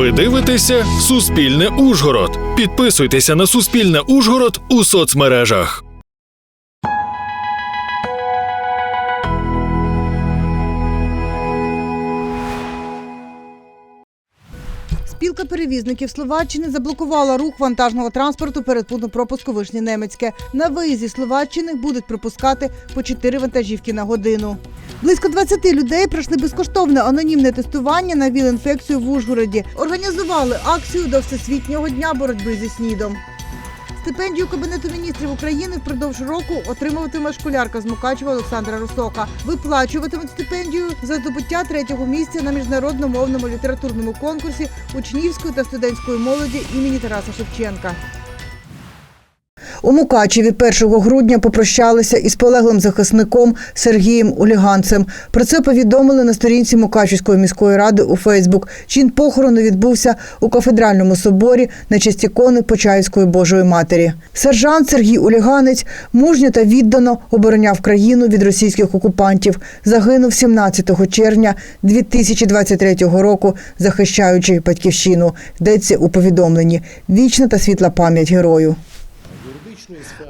Ви дивитеся Суспільне Ужгород. Підписуйтеся на Суспільне Ужгород у соцмережах. Спілка перевізників Словаччини заблокувала рух вантажного транспорту перед пунктом пропуску Вишні Немецьке. На виїзді Словаччини будуть пропускати по 4 вантажівки на годину. Близько 20 людей пройшли безкоштовне анонімне тестування на ВІЛ-інфекцію в Ужгороді. Організували акцію до Всесвітнього дня боротьби зі СНІДом. Стипендію Кабінету міністрів України впродовж року отримуватиме школярка з Мукачева Олександра Русока. Виплачуватимуть стипендію за здобуття третього місця на міжнародно-мовному літературному конкурсі учнівської та студентської молоді імені Тараса Шевченка. У Мукачеві 1 грудня попрощалися із полеглим захисником Сергієм Уліганцем. Про це повідомили на сторінці Мукачівської міської ради у Фейсбук. Чин похорону відбувся у кафедральному соборі на честь ікони Почаївської Божої Матері. Сержант Сергій Уліганець мужньо та віддано обороняв країну від російських окупантів. Загинув 17 червня 2023 року, захищаючи батьківщину. Йдеться у повідомленні. Вічна та світла пам'ять герою.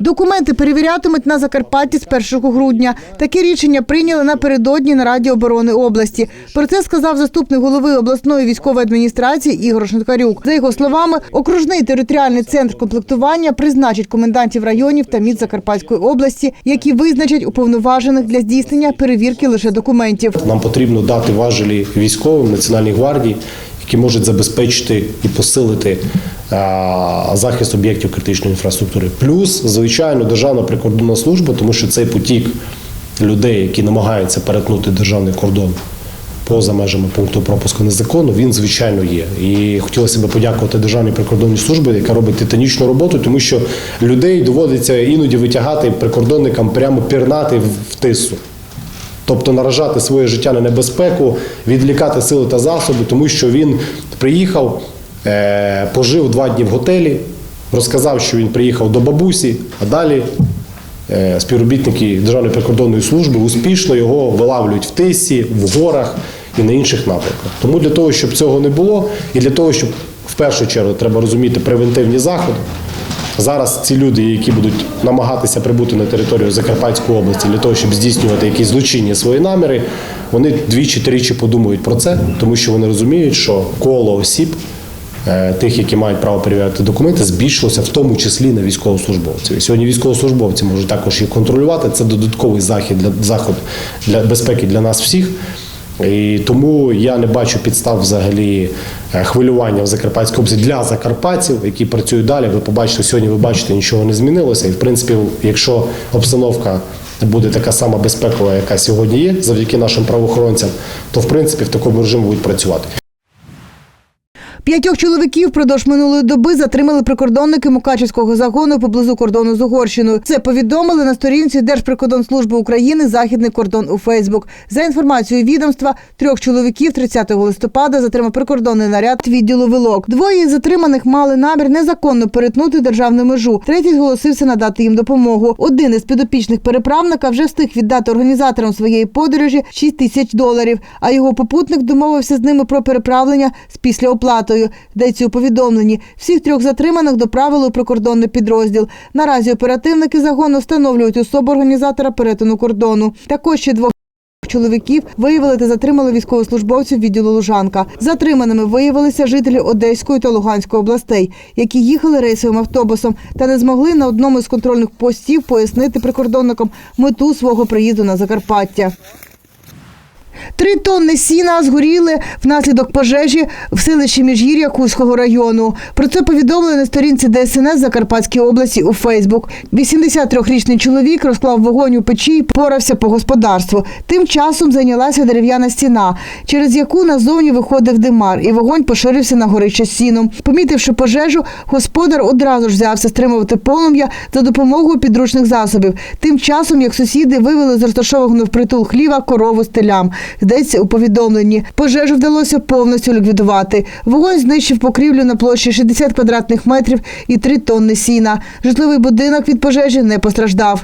Документи перевірятимуть на Закарпатті з 1 грудня. Таке рішення прийняли напередодні на Раді оборони області. Про це сказав заступник голови обласної військової адміністрації Ігор Шинкарюк. За його словами, окружний територіальний центр комплектування призначить комендантів районів та міст Закарпатської області, які визначать уповноважених для здійснення перевірки лише документів. Нам потрібно дати важелі військовим Національній гвардії, які можуть забезпечити і посилити захист об'єктів критичної інфраструктури. Плюс, звичайно, Державна прикордонна служба, тому що цей потік людей, які намагаються перетнути державний кордон поза межами пункту пропуску незаконно, він звичайно є. І хотілося б подякувати Державній прикордонній службі, яка робить титанічну роботу, тому що людей доводиться іноді витягати прикордонникам прямо пірнати в- тису. Тобто наражати своє життя на небезпеку, відлікати сили та засоби, тому що він приїхав, е, пожив два дні в готелі, розказав, що він приїхав до бабусі, а далі е, співробітники Державної прикордонної служби успішно його вилавлюють в тисі, в горах і на інших напрямках. Тому для того, щоб цього не було, і для того, щоб в першу чергу треба розуміти превентивні заходи. Зараз ці люди, які будуть намагатися прибути на територію Закарпатської області для того, щоб здійснювати якісь злочинні свої наміри, вони двічі-тричі подумають про це, тому що вони розуміють, що коло осіб, е, тих, які мають право перевіряти документи, збільшилося в тому числі на військовослужбовців. І сьогодні військовослужбовці можуть також їх контролювати. Це додатковий захід для заход для безпеки для нас всіх. І тому я не бачу підстав взагалі е, хвилювання в Закарпатській області для закарпатців, які працюють далі. Ви побачите, сьогодні ви бачите, нічого не змінилося. І в принципі, якщо обстановка буде така сама безпекова, яка сьогодні є, завдяки нашим правоохоронцям, то в принципі в такому режимі будуть працювати. П'ятьох чоловіків впродовж минулої доби затримали прикордонники Мукачівського загону поблизу кордону з Угорщиною. Це повідомили на сторінці Держприкордонслужби України Західний кордон у Фейсбук. За інформацією відомства, трьох чоловіків 30 листопада затримав прикордонний наряд відділу Вилок. Двоє затриманих мали намір незаконно перетнути державну межу. Третій зголосився надати їм допомогу. Один із підопічних переправника вже встиг віддати організаторам своєї подорожі 6 тисяч доларів. А його попутник домовився з ними про переправлення з післяоплатою. Йдеться у повідомленні. Всіх трьох затриманих доправили у прикордонний підрозділ. Наразі оперативники загону встановлюють особу організатора перетину кордону. Також ще двох. Чоловіків виявили та затримали військовослужбовців відділу Лужанка. Затриманими виявилися жителі Одеської та Луганської областей, які їхали рейсовим автобусом та не змогли на одному з контрольних постів пояснити прикордонникам мету свого приїзду на Закарпаття. Три тонни сіна згоріли внаслідок пожежі в селищі Міжгір'я Кузького району. Про це повідомили на сторінці ДСНС Закарпатській області у Фейсбук. 83-річний чоловік розклав вогонь у печі і порався по господарству. Тим часом зайнялася дерев'яна стіна, через яку назовні виходив димар, і вогонь поширився на горище сіном. Помітивши пожежу, господар одразу ж взявся стримувати полум'я за допомогою підручних засобів. Тим часом, як сусіди вивели з розташованого впритул хліва корову з. Йдеться у повідомленні. Пожежу вдалося повністю ліквідувати. Вогонь знищив покрівлю на площі 60 квадратних метрів і 3 тонни сіна. Житловий будинок від пожежі не постраждав.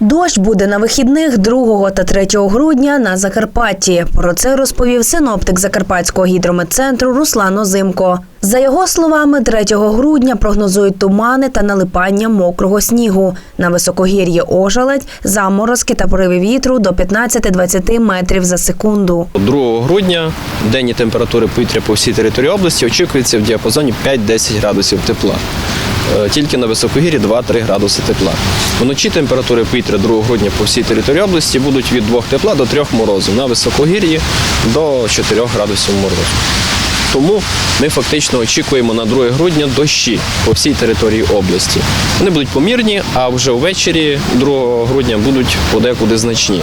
Дощ буде на вихідних 2 та 3 грудня на Закарпатті. Про це розповів синоптик Закарпатського гідрометцентру Руслан Озимко. За його словами, 3 грудня прогнозують тумани та налипання мокрого снігу. На високогір'ї ожеледь, заморозки та пориви вітру до 15-20 метрів за секунду. 2 грудня денні температури повітря по всій території області очікується в діапазоні 5-10 градусів тепла. Е, Тільки на високогір'ї 2-3 градуси тепла. Вночі температури повітря 2 грудня по всій території області будуть від 2 тепла до 3 морозу. На високогір'ї до 4 градусів морозу. Тому ми фактично очікуємо на 2 грудня дощі по всій території області. Вони будуть помірні, а вже ввечері 2 грудня будуть подекуди значні.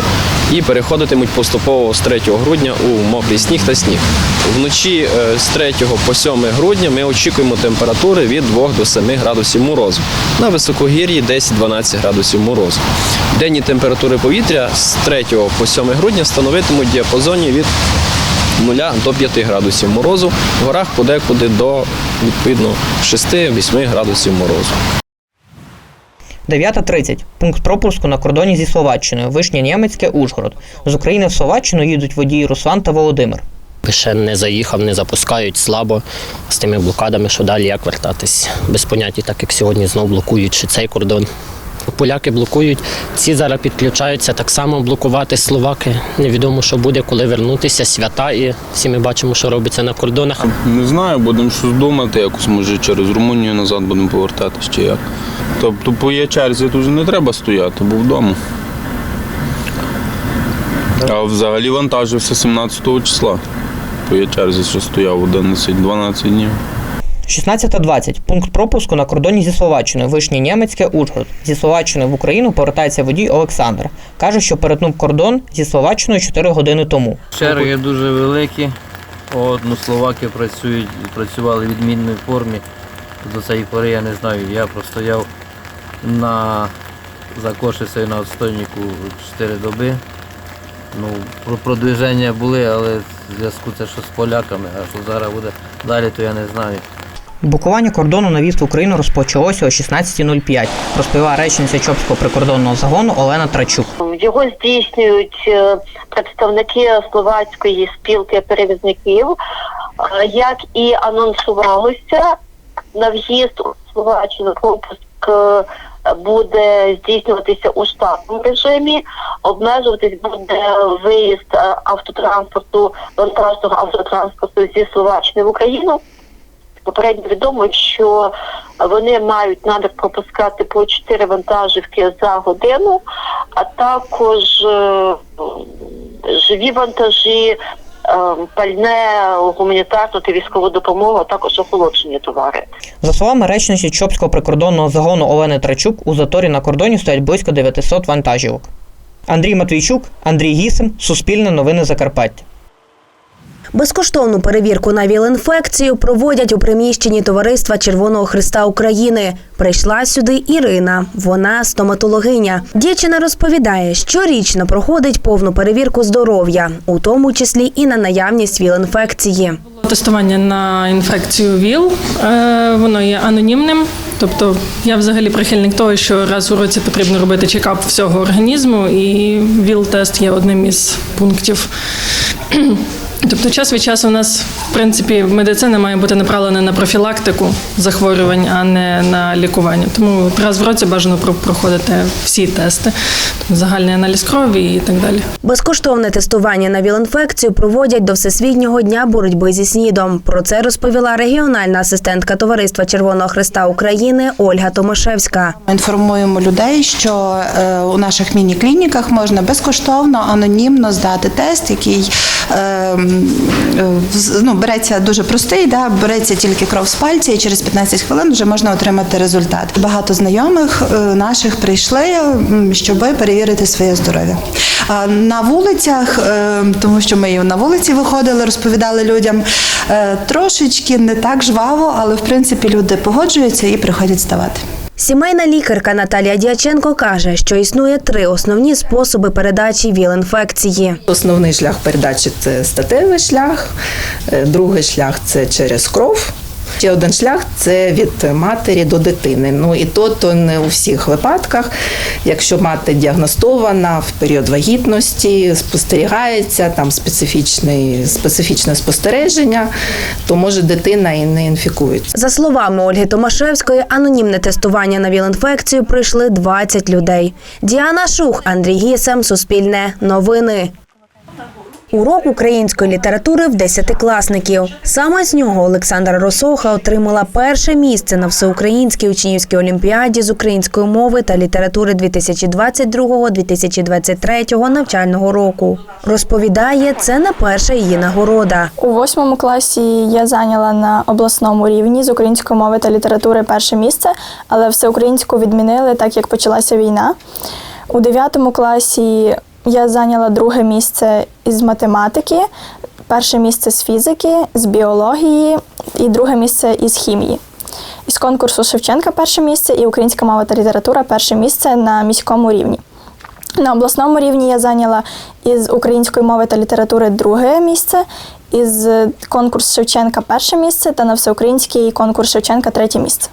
І переходитимуть поступово з 3 грудня у мокрий сніг та сніг. Вночі е, з 3 по 7 грудня ми очікуємо температури від 2 до 7 градусів морозу. На високогір'ї десь 12 градусів морозу. Денні температури повітря з 3 по 7 грудня становитимуть в діапазоні від 0 до 5 градусів морозу, в горах подекуди до відповідно 6-8 градусів морозу. 9.30. Пункт пропуску на кордоні зі Словаччиною. Вишня Німецьке, Ужгород. З України в Словаччину їдуть водії Руслан та Володимир. Ще не заїхав, не запускають слабо з тими блокадами, що далі як вертатись. Без поняття, так як сьогодні знов блокують ще цей кордон. Поляки блокують, ці зараз підключаються так само блокувати словаки. Невідомо, що буде, коли вернутися, свята, і всі ми бачимо, що робиться на кордонах. Не знаю, будемо щось думати, якось може через Румунію назад будемо повертатись чи як. Тобто по є черзі тут не треба стояти, бо вдома. А взагалі вантажився 17 числа. По є черзі, що стояв 11-12 днів. 16.20. Пункт пропуску на кордоні зі Словаччиною. Вишня Німецьке, Ужгород. Зі Словаччини в Україну повертається водій Олександр. Каже, що перетнув кордон зі Словаччиною 4 години тому. Черги дуже великі. От, словаки працюють, працювали в відмінній формі. До цієї пори я не знаю. Я простояв на закошився на отстойнику 4 доби. Ну, про продвиження були, але в зв'язку це що з поляками, а що зараз буде далі, то я не знаю. Блокування кордону на в Україну розпочалося о 16.05, розповіла речниця Чопського прикордонного загону Олена Трачук. Його здійснюють е, представники словацької спілки перевізників, Е, як і анонсувалося на в'їзд у Словаччину пропуск е, буде здійснюватися у штатному режимі. Обмежуватись буде виїзд автотранспорту, вантажного автотранспорту зі Словаччини в Україну. Попередньо відомо, що вони мають намір пропускати по 4 вантажівки за годину, а також е, живі вантажі, е, пальне, гуманітарну та військову допомогу, а також охолоджені товари. За словами речниці Чопського прикордонного загону Олени Трачук, у заторі на кордоні стоять близько 900 вантажівок. Андрій Матвійчук, Андрій Гісим, Суспільне новини Закарпаття. Безкоштовну перевірку на ВІЛ-інфекцію проводять у приміщенні товариства Червоного Христа України. Прийшла сюди Ірина. Вона стоматологиня. Дівчина розповідає, щорічно проходить повну перевірку здоров'я, у тому числі і на наявність ВІЛ-інфекції. Тестування на інфекцію ВІЛ е, воно є анонімним. Тобто я взагалі прихильник того, що раз у році потрібно робити чекап всього організму, і ВІЛ-тест є одним із пунктів. Тобто, час від часу у нас, в принципі, медицина має бути направлена на профілактику захворювань, а не на лікування. Тому раз в році бажано проходити всі тести, тобто загальний аналіз крові і так далі. Безкоштовне тестування на ВІЛ-інфекцію проводять до Всесвітнього дня боротьби зі СНІДом. Про це розповіла регіональна асистентка Товариства Червоного Христа України Ольга Томашевська. Інформуємо людей, що е, у наших міні-клініках можна безкоштовно, анонімно здати тест, який ну, береться дуже простий, да, береться тільки кров з пальця, і через 15 хвилин вже можна отримати результат. Багато знайомих е, наших прийшли, щоб перевірити своє здоров'я. На вулицях, е, тому що ми на вулиці виходили, розповідали людям е, трошечки не так жваво, але в принципі люди погоджуються і приходять здавати. Сімейна лікарка Наталія Дяченко каже, що існує три основні способи передачі ВІЛ-інфекції. Основний шлях передачі це статевий шлях, е, другий шлях це через кров. Ще один шлях це від матері до дитини. Ну і то, то не у всіх випадках. Якщо мати діагностована в період вагітності, спостерігається там специфічний, специфічне спостереження, то може дитина і не інфікується. За словами Ольги Томашевської, анонімне тестування на ВІЛ-інфекцію пройшли 20 людей. Діана Шух, Андрій Гісем, Суспільне, Новини. Урок української літератури в десятикласників. Саме з нього Олександра Росоха отримала перше місце на всеукраїнській учнівській олімпіаді з української мови та літератури 2022-2023 навчального року. Розповідає, це не перша її нагорода. У восьмому класі я зайняла на обласному рівні з української мови та літератури перше місце, але всеукраїнську відмінили, так як почалася війна. У дев'ятому класі я зайняла друге місце із математики, перше місце з фізики, з біології і друге місце із хімії. Із конкурсу Шевченка перше місце і українська мова та література перше місце на міському рівні. На обласному рівні я зайняла із української мови та літератури друге місце, із конкурс Шевченка перше місце та на всеукраїнський конкурс Шевченка третє місце.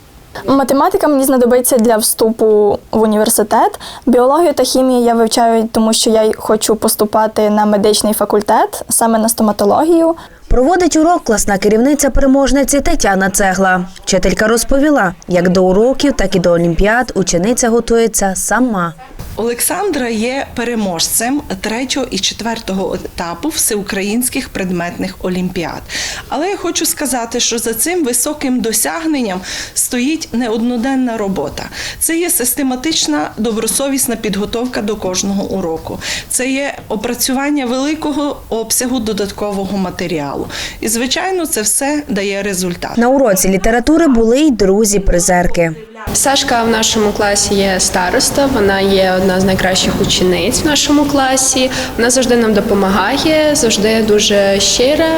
Математика мені знадобиться для вступу в університет. Біологію та хімію я вивчаю, тому що я хочу поступати на медичний факультет, саме на стоматологію. Проводить урок класна керівниця переможниці Тетяна Цегла. Вчителька розповіла, як до уроків, так і до олімпіад учениця готується сама. Олександра є переможцем третього і четвертого етапу всеукраїнських предметних олімпіад. Але я хочу сказати, що за цим високим досягненням стоїть не одноденна робота. Це є систематична добросовісна підготовка до кожного уроку. Це є опрацювання великого обсягу додаткового матеріалу. І, звичайно, це все дає результат. На уроці літератури були й друзі-призерки. Сашка в нашому класі є староста, вона є одна з найкращих учениць в нашому класі. Вона завжди нам допомагає, завжди дуже щира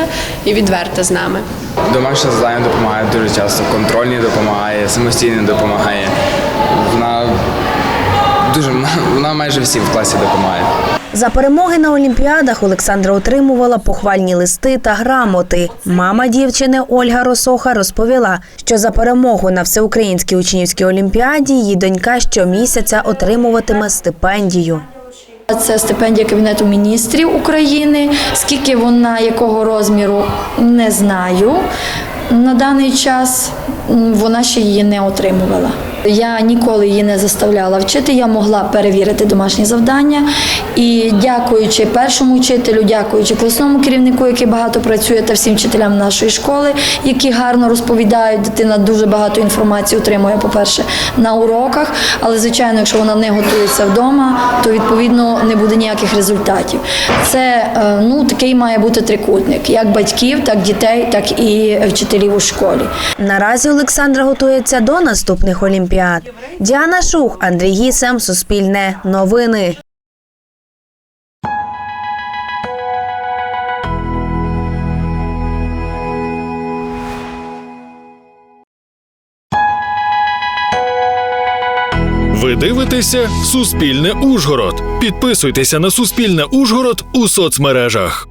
і відверта з нами. Домашнє завдання допомагає дуже часто, контрольні допомагає, самостійно допомагає. Дуже вона майже всі в класі допомагає. За перемоги на олімпіадах Олександра отримувала похвальні листи та грамоти. Мама дівчини Ольга Росоха розповіла, що за перемогу на всеукраїнській учнівській олімпіаді її донька щомісяця отримуватиме стипендію. Це стипендія Кабінету міністрів України. Скільки вона, якого розміру, не знаю. На даний час вона ще її не отримувала. Я ніколи її не заставляла вчити, я могла перевірити домашні завдання. І дякуючи першому вчителю, дякуючи класному керівнику, який багато працює, та всім вчителям нашої школи, які гарно розповідають, дитина дуже багато інформації отримує, по-перше, на уроках. Але, звичайно, якщо вона не готується вдома, то відповідно не буде ніяких результатів. Це е, ну, такий має бути трикутник, як батьків, так дітей, так і вчителів у школі. Наразі Олександра готується до наступних олімпіад. Діана Шух, Андрій Гісем, Суспільне, Новини. Ви дивитеся Суспільне Ужгород. Підписуйтеся на Суспільне Ужгород у соцмережах.